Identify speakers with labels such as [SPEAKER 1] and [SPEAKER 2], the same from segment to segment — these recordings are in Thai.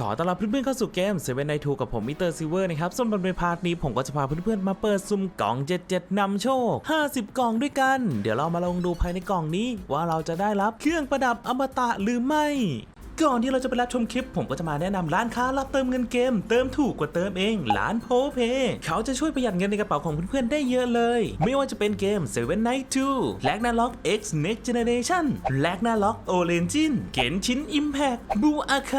[SPEAKER 1] ขอต้อนรับเพื่อนๆเข้าสู่เกมเซเว่นไนทูกับผมมิสเตอร์ซิเวอร์นะครับส่วนบนในพาร์ทนี้ผมก็จะพาเพื่อนๆมาเปิดซุ่มกล่อง 77นำโชค 50 กล่องด้วยกัน เดี๋ยวเรามาลองดูภายในกล่องนี้ว่าเราจะได้รับเครื่องประดับอมตะหรือไม่ ก่อนที่เราจะไปรับชมคลิป ผมก็จะมาแนะนำร้านค้ารับเติมเงินเกม เติมถูกกว่าเติมเอง ร้านโพเพเขาจะช่วยประหยัดเงินในกระเป๋าของเพื่อนๆได้เยอะเลย ไม่ว่าจะเป็นเกม Seven Night 2 l a g n a r o k X Next Generation l a g n a r o k Origin เกนชิน Impact บูอาไค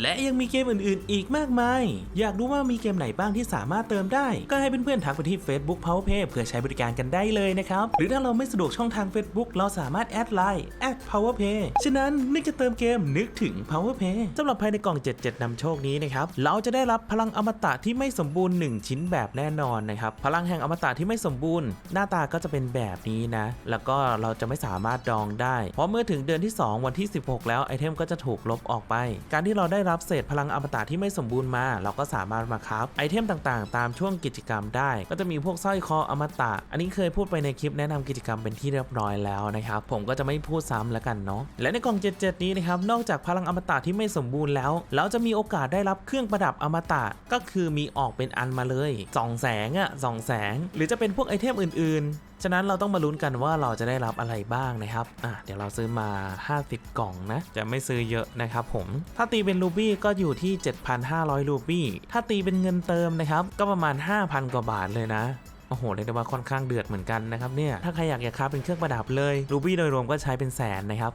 [SPEAKER 1] และยังมีเกมอื่นๆ อีกมากมาย อยากรู้ว่ามีเกมไหนบ้างที่สามารถเติมได้ ก็ให้เพื่อนๆทักไปที่ Facebook PowerPay เพื่อใช้บริการกันได้เลยนะครับ หรือถ้าเราไม่สะดวกช่องทาง Facebook เราสามารถแอดไลน์ @PowerPay ฉะนั้นนึกจะเติมเกมนึกถึง PowerPay สำหรับภายในกล่อง 77นำโชคนี้นะครับเราจะได้รับพลังอมตะที่ไม่สมบูรณ์ 1 ชิ้นแบบแน่นอนนะครับพลังแห่งอมตะที่ไม่สมบูรณ์ หน้าตาก็จะเป็นแบบนี้นะ แล้วก็เราจะไม่สามารถดองได้ เพราะเมื่อถึงเดือนที่ 2 วันที่ 16 แล้วไอเทมก็จะถูกลบออกไป การที่เราได้รับเศษพลังอมตะที่ไม่สมบูรณ์มา เราก็สามารถมาคราฟไอเทมต่างๆ ตามช่วงกิจกรรมได้ ก็จะมีพวกสร้อยคออมตะ อันนี้เคยพูดไปในคลิปแนะนำกิจกรรมเป็นที่เรียบร้อยแล้วนะครับผมก็จะไม่พูดซ้ำแล้วกันเนาะและในกล่อง 77 นี้นะครับนอกจากพลังอมตะที่ไม่สมบูรณ์แล้วเราจะมีโอกาสได้รับเครื่องประดับอมตะก็คือมีออกเป็นอันมาเลยส่องแสงอะส่องแสง หรือจะเป็นพวกไอเทมอื่น ๆ ฉะนั้นเราต้องมาลุ้นกันว่าเราจะได้รับอะไรบ้างนะครับอะเดี๋ยวเราซื้อมา 50 กล่องนะ จะไม่ซื้อเยอะนะครับผม ถ้าตีเป็นรูบี้ก็อยู่ที่ 7,500 รูบี้ ถ้าตีเป็นเงินเติมนะครับ ก็ประมาณ 5,000 กว่าบาทเลยนะ อ้โหเรียกได้ว่าค่อนข้างเดือดเหมือนกันนะครับเนี่ยถ้าใครอยากจะค้าเป็นเครื่องประดับเลยรูบี้โดยรวมก็ใช้เป็นแสนนะครับ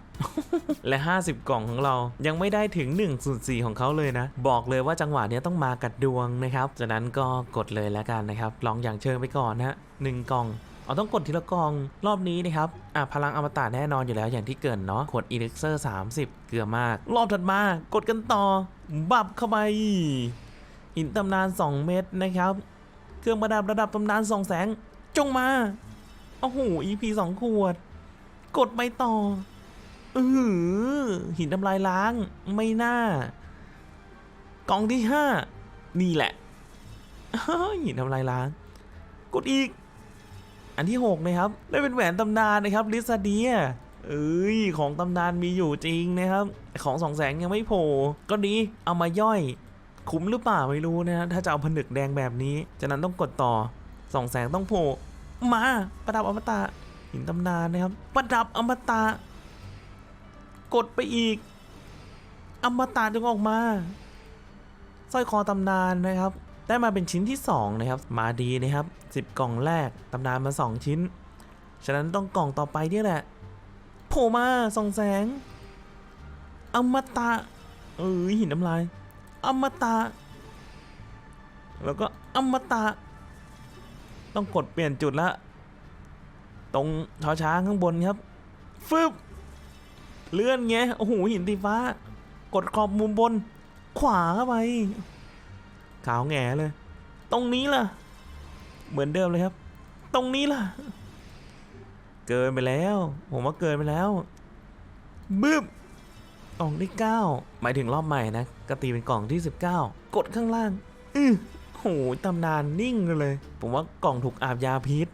[SPEAKER 1] และ 50 กล่องของเรายังไม่ได้ถึง1ส่วน4ของเขาเลยนะ บอกเลยว่าจังหวะนี้ต้องมากัดดวงนะครับจากนั้นก็กดเลยแล้วกันนะครับลองอย่างเชิงไปก่อนนะฮะหนึ่งกล่องเอาต้องกดทีละกล่องรอบนี้นะครับ อะพลังอมตะแน่นอนอยู่แล้วอย่างที่เกินเนาะกดอีเลิกเซอร์30 เกลือมาก รอบถัดมากดกันต่อ บับเข้าไปหินตำนาน 2 เม็ดนะครับ เครื่องประดับระดับตำนานสองแสง จงมาโอ้โห EP 2ขวด กดไปต่ออือหือหินทำลายล้างไม่น่ากล่องที่5นี่แหละหินทำลายล้าง กดอีก อันที่6นะครับ ได้เป็นแหวนตำนานนะครับ ลิซาเดียเอ้ย ของตำนานมีอยู่จริงนะครับ ของสองแสงยังไม่โผล่ก็ดีเอามาย่อย คุ้มหรือเปล่าไม่รู้นะถ้าจะเอาผนึกแดงแบบนี้ฉะนั้นต้องกดต่อส่องแสงต้องโผล่มาประดับอมตะหินตำนานนะครับ ประดับอมตะ กดไปอีก อมตะจงออกมาสร้อยคอตำนานนะครับ ได้มาเป็นชิ้นที่ 2 นะครับ มาดีนะครับ 10 กล่องแรกตำนานมา 2 ชิ้น ฉะนั้นต้องกล่องต่อไปนี่แหละโผล่มาส่องแสง อมตะเอ้ยหินน้ำลาย อมตะ แล้วก็อมตะ ต้องกดเปลี่ยนจุดละ ตรงชอช้างข้างบนครับ ฟึบ เลื่อนไง โอ้โห หินสีฟ้า กดขอบมุมบน ขวาเข้าไป ขาวแง่เลย ตรงนี้ล่ะ เหมือนเดิมเลยครับ ตรงนี้ล่ะ เกินไปแล้ว ผมว่าเกินไปแล้วบึ้บ กล่องที่9หมายถึงรอบใหม่นะก็ตีเป็นกล่องที่ 19 กดข้างล่าง อือโหตำนานนิ่งเลย ผมว่ากล่องถูกอาบยาพิษ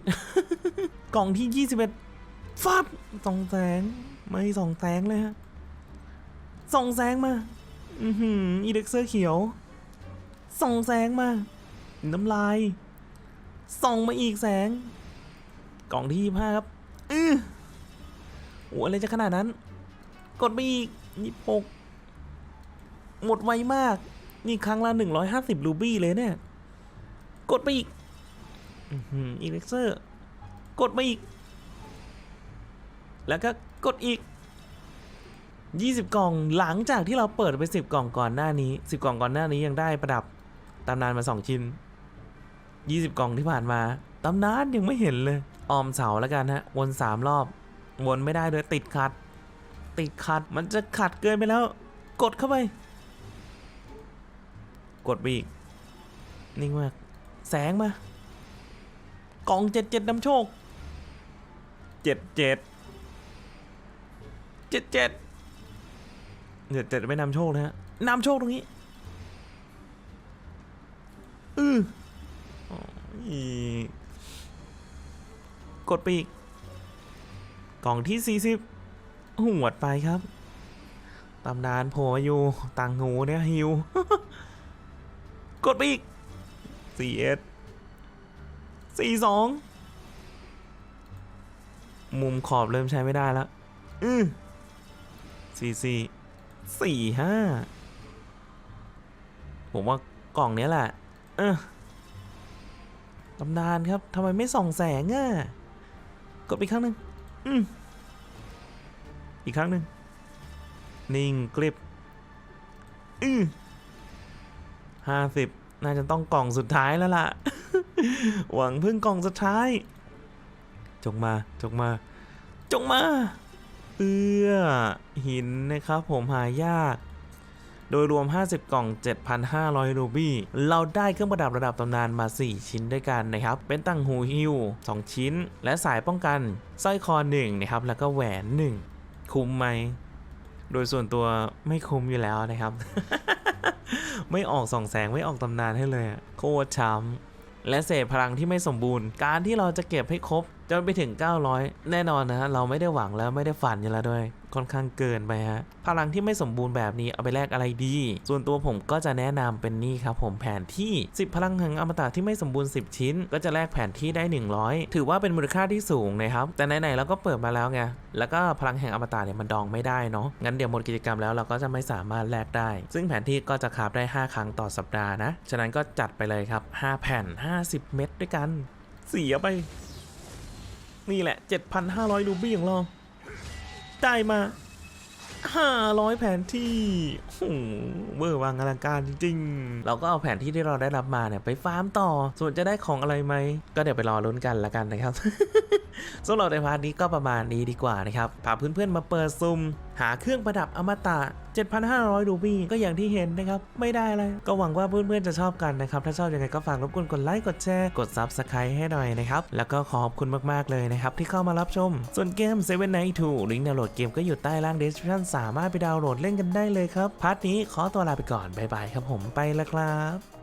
[SPEAKER 1] กล่องที่ 21ฟับสองแสง ไม่สองแสงเลยฮะส่องแสงมา อือหืออีเด็กเสื้อเขียวส่องแสงมา น้ำลายส่องมาอีกแสง กล่องที่ยี่ห้าครับ อือโอ้อะไรจะขนาดนั้น กดไปอีกยี่ปกหมดไวมาก นี่ครั้งละ150รูบี้เลยเนี่ย กดไปอีกอื้มอีเล็กเซอร์ กดมาอีก แล้วก็กดอีก 20 กล่องหลังจากที่เราเปิดไป 10 กล่องก่อนหน้านี้ 10 กล่องก่อนหน้านี้ยังได้ประดับตำนานมา 2 ชิ้น 20 กล่องที่ผ่านมาตำนานยังไม่เห็นเลย ออมเสาแล้วกันฮะ วน 3 รอบ วนไม่ได้เลยติดขัด ติดขัด มันจะขัดเกินไปแล้ว กดเข้าไป กดไปอีก นิ่งมาก แสงมากล่องเจ็ดเจ็ดนำโชคเจ็ดเจ็ดเจ็ดเจ็ดเจ็ดเจ็ดไม่นำโชคนะฮะนำโชคตรงนี้อืออกดไปอีก กล่องที่ 40 หวดไปครับตำนานโผล่อยู่ต่างหูเนี่ยฮิว กดไปอีกสี่เอสสี่สองมุมขอบเริ่มใช้ไม่ได้แล้วอือสี่สี่สี่ห้าผมว่ากล่องเนี้ยแหละ เออตำนานครับทำไมไม่ส่องแสงอะ กดไปอีกครั้งหนึ่งอืม อีกครั้งหนึ่งนิ่งกริบอือห้าสิบน่าจะต้องกล่องสุดท้ายแล้วล่ะ หวังพึ่งกล่องสุดท้าย จงมา จงมา จงมา เอื้อ หินนะครับผมหายาก โดยรวม 50 กล่อง 7,500 รูบี้ เราได้เครื่องประดับระดับตำนานมา 4 ชิ้นด้วยกันนะครับ เป็นตั้งหูฮิว2 ชิ้น และสายป้องกันสร้อยคอ 1 นะครับ แล้วก็แหวน 1 คุ้มไหม โดยส่วนตัวไม่คุ้มอยู่แล้วนะครับ ไม่ออกส่องแสงไม่ออกตำนานให้เลยโคตรช้ำและเศษพลังที่ไม่สมบูรณ์ การที่เราจะเก็บให้ครบ จนไปถึง 900 แน่นอนนะฮะเราไม่ได้หวังแล้วไม่ได้ฝันอยู่แล้วด้วย ค่อนข้างเกินไปฮะ พลังที่ไม่สมบูรณ์แบบนี้เอาไปแลกอะไรดี ส่วนตัวผมก็จะแนะนำเป็นนี่ครับผมแผนที่ 10 พลังแห่งอมตะที่ไม่สมบูรณ์ 10 ชิ้น ก็จะแลกแผนที่ได้ 100 ถือว่าเป็นมูลค่าที่สูงนะครับ แต่ไหนๆเราก็เปิดมาแล้วไง แล้วก็พลังแห่งอมตะเนี่ยมันดองไม่ได้เนาะ งั้นเดี๋ยวหมดกิจกรรมแล้วเราก็จะไม่สามารถแลกได้ ซึ่งแผนที่ก็จะคาฟได้ 5 ครั้งต่อสัปดาห์นะ ฉะนั้นก็จัดไปเลยครับ 5 แผ่น 50 เม็ดด้วยกัน เสียไป นี่แหละ 7,500รูบี้ของเรา ได้มา 500 แผนที่เวอร์วังอลังการจริงๆ เราก็เอาแผนที่ที่เราได้รับมาเนี่ยไปฟาร์มต่อ ส่วนจะได้ของอะไรไหม ก็เดี๋ยวไปรอลุ้นกันละกันนะครับ สำหรับในพาร์ทนี้ก็ประมาณนี้ดีกว่านะครับพาเพื่อนๆมาเปิดซุ่มหาเครื่องประดับอมตะ 7,500 รูบี้ก็อย่างที่เห็นนะครับ ไม่ได้อะไร ก็หวังว่าเพื่อนๆจะชอบกันนะครับ ถ้าชอบยังไงก็ฝากรบกวนกดไลค์กดแชร์กด Subscribe ให้หน่อยนะครับ แล้วก็ขอบคุณมากๆเลยนะครับ ที่เข้ามารับชม ส่วนเกม Seven Night 2ลิงก์ดาวน์โหลดเกมก็อยู่ใต้ล่าง description สามารถไปดาวน์โหลดเล่นกันได้เลยครับพาร์ทนี้ขอตัวลาไปก่อนบ๊ายบายครับผมไปแล้วครับ